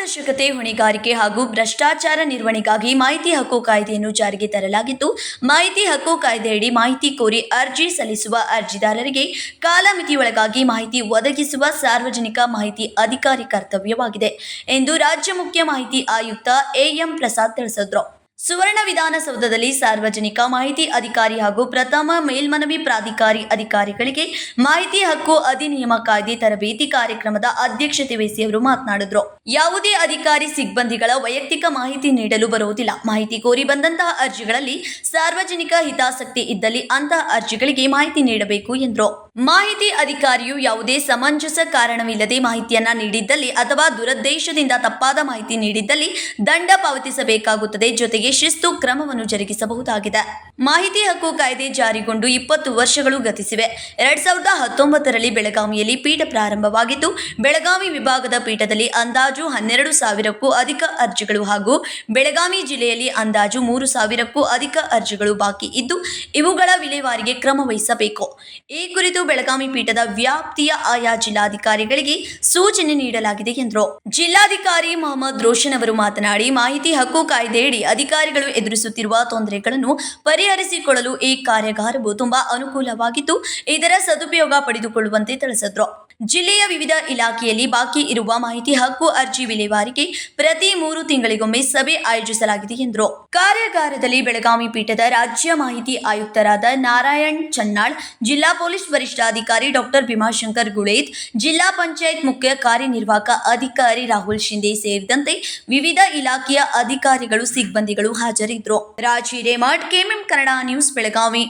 ಪಾರದರ್ಶಕತೆ, ಹೊಣೆಗಾರಿಕೆ ಹಾಗೂ ಭ್ರಷ್ಟಾಚಾರ ನಿರ್ವಹಣೆಗಾಗಿ ಮಾಹಿತಿ ಹಕ್ಕು ಕಾಯ್ದೆಯನ್ನು ಜಾರಿಗೆ ತರಲಾಗಿದ್ದು, ಮಾಹಿತಿ ಹಕ್ಕು ಕಾಯ್ದೆಯಡಿ ಮಾಹಿತಿ ಕೋರಿ ಅರ್ಜಿ ಸಲ್ಲಿಸುವ ಅರ್ಜಿದಾರರಿಗೆ ಕಾಲಮಿತಿಯೊಳಗಾಗಿ ಮಾಹಿತಿ ಒದಗಿಸುವ ಸಾರ್ವಜನಿಕ ಮಾಹಿತಿ ಅಧಿಕಾರಿ ಕರ್ತವ್ಯವಾಗಿದೆ ಎಂದು ರಾಜ್ಯ ಮುಖ್ಯ ಮಾಹಿತಿ ಆಯುಕ್ತ ಎಎಂ ಪ್ರಸಾದ್ ತಿಳಿಸಿದ್ರು. ಸುವರ್ಣ ವಿಧಾನಸೌಧದಲ್ಲಿ ಸಾರ್ವಜನಿಕ ಮಾಹಿತಿ ಅಧಿಕಾರಿ ಹಾಗೂ ಪ್ರಥಮ ಮೇಲ್ಮನವಿ ಪ್ರಾಧಿಕಾರಿ ಅಧಿಕಾರಿಗಳಿಗೆ ಮಾಹಿತಿ ಹಕ್ಕು ಅಧಿನಿಯಮ ಕಾಯ್ದೆ ತರಬೇತಿ ಕಾರ್ಯಕ್ರಮದ ಅಧ್ಯಕ್ಷತೆ ವಹಿಸಿ ಅವರು ಮಾತನಾಡಿದ್ರು. ಯಾವುದೇ ಅಧಿಕಾರಿ ಸಿಬ್ಬಂದಿಗಳ ವೈಯಕ್ತಿಕ ಮಾಹಿತಿ ನೀಡಲು ಬರುವುದಿಲ್ಲ. ಮಾಹಿತಿ ಕೋರಿ ಬಂದಂತಹ ಅರ್ಜಿಗಳಲ್ಲಿ ಸಾರ್ವಜನಿಕ ಹಿತಾಸಕ್ತಿ ಇದ್ದಲ್ಲಿ ಅಂತಹ ಅರ್ಜಿಗಳಿಗೆ ಮಾಹಿತಿ ನೀಡಬೇಕು ಎಂದರು. ಮಾಹಿತಿ ಅಧಿಕಾರಿಯು ಯಾವುದೇ ಸಮಂಜಸ ಕಾರಣವಿಲ್ಲದೆ ಮಾಹಿತಿಯನ್ನ ನೀಡಿದ್ದಲ್ಲಿ ಅಥವಾ ದುರದ್ದೇಶದಿಂದ ತಪ್ಪಾದ ಮಾಹಿತಿ ನೀಡಿದ್ದಲ್ಲಿ ದಂಡ ಪಾವತಿಸಬೇಕಾಗುತ್ತದೆ. ಜೊತೆಗೆ ಶಿಸ್ತು ಕ್ರಮವನ್ನು ಜರುಗಿಸಬಹುದಾಗಿದೆ. ಮಾಹಿತಿ ಹಕ್ಕು ಕಾಯ್ದೆ ಜಾರಿಗೊಂಡು ಇಪ್ಪತ್ತು ವರ್ಷಗಳು ಗತಿಸಿವೆ. ಎರಡ್ ಸಾವಿರದ ಹತ್ತೊಂಬತ್ತರಲ್ಲಿ ಬೆಳಗಾವಿಯಲ್ಲಿ ಪೀಠ ಪ್ರಾರಂಭವಾಗಿದ್ದು, ಬೆಳಗಾವಿ ವಿಭಾಗದ ಪೀಠದಲ್ಲಿ ಅಂದಾಜು ಹನ್ನೆರಡು ಸಾವಿರಕ್ಕೂ ಅಧಿಕ ಅರ್ಜಿಗಳು ಹಾಗೂ ಬೆಳಗಾವಿ ಜಿಲ್ಲೆಯಲ್ಲಿ ಅಂದಾಜು ಮೂರು ಸಾವಿರಕ್ಕೂ ಅಧಿಕ ಅರ್ಜಿಗಳು ಬಾಕಿ ಇದ್ದು, ಇವುಗಳ ವಿಲೇವಾರಿಗೆ ಕ್ರಮ ವಹಿಸಬೇಕು. ಈ ಕುರಿತು ಬೆಳಗಾವಿ ಪೀಠದ ವ್ಯಾಪ್ತಿಯ ಆಯಾ ಜಿಲ್ಲಾಧಿಕಾರಿಗಳಿಗೆ ಸೂಚನೆ ನೀಡಲಾಗಿದೆ ಎಂದರು. ಜಿಲ್ಲಾಧಿಕಾರಿ ಮೊಹಮ್ಮದ್ ರೋಷನ್ ಅವರು ಮಾತನಾಡಿ, ಮಾಹಿತಿ ಹಕ್ಕು ಕಾಯ್ದೆಯಡಿ ಅಧಿಕಾರಿಗಳು ಎದುರಿಸುತ್ತಿರುವ ತೊಂದರೆಗಳನ್ನು ಪರಿಹರಿಸಿಕೊಳ್ಳಲು ಈ ಕಾರ್ಯಾಗಾರವು ತುಂಬಾ ಅನುಕೂಲವಾಗಿದ್ದು, ಇದರ ಸದುಪಯೋಗ ಪಡೆದುಕೊಳ್ಳುವಂತೆ ತಿಳಿಸಿದ್ರು. ಜಿಲ್ಲೆಯ ವಿವಿಧ ಇಲಾಖೆಯಲ್ಲಿ ಬಾಕಿ ಇರುವ ಮಾಹಿತಿ ಹಕ್ಕು ಅರ್ಜಿ ವಿಲೇವಾರಿಗೆ ಪ್ರತಿ ಮೂರು ತಿಂಗಳಿಗೊಮ್ಮೆ ಸಭೆ ಆಯೋಜಿಸಲಾಗಿದೆ ಎಂದರು. ಕಾರ್ಯಾಗಾರದಲ್ಲಿ ಬೆಳಗಾವಿ ಪೀಠದ ರಾಜ್ಯ ಮಾಹಿತಿ ಆಯುಕ್ತರಾದ ನಾರಾಯಣ್ ಚನ್ನಾಳ್, ಜಿಲ್ಲಾ ಪೊಲೀಸ್ ವರಿಷ್ಠಾಧಿಕಾರಿ ಡಾಕ್ಟರ್ ಭೀಮಾಶಂಕರ್ ಗುಳೇತ್, ಜಿಲ್ಲಾ ಪಂಚಾಯತ್ ಮುಖ್ಯ ಕಾರ್ಯನಿರ್ವಾಹಕ ಅಧಿಕಾರಿ ರಾಹುಲ್ ಶಿಂದೆ ಸೇರಿದಂತೆ ವಿವಿಧ ಇಲಾಖೆಯ ಅಧಿಕಾರಿಗಳು, ಸಿಬ್ಬಂದಿಗಳು ಹಾಜರಿದ್ದರು. ರಾಜಿ ರೇಮಾಡ್ ಕೆಎಂಎಂ ಕನ್ನಡ ನ್ಯೂಸ್ ಬೆಳಗಾವಿ.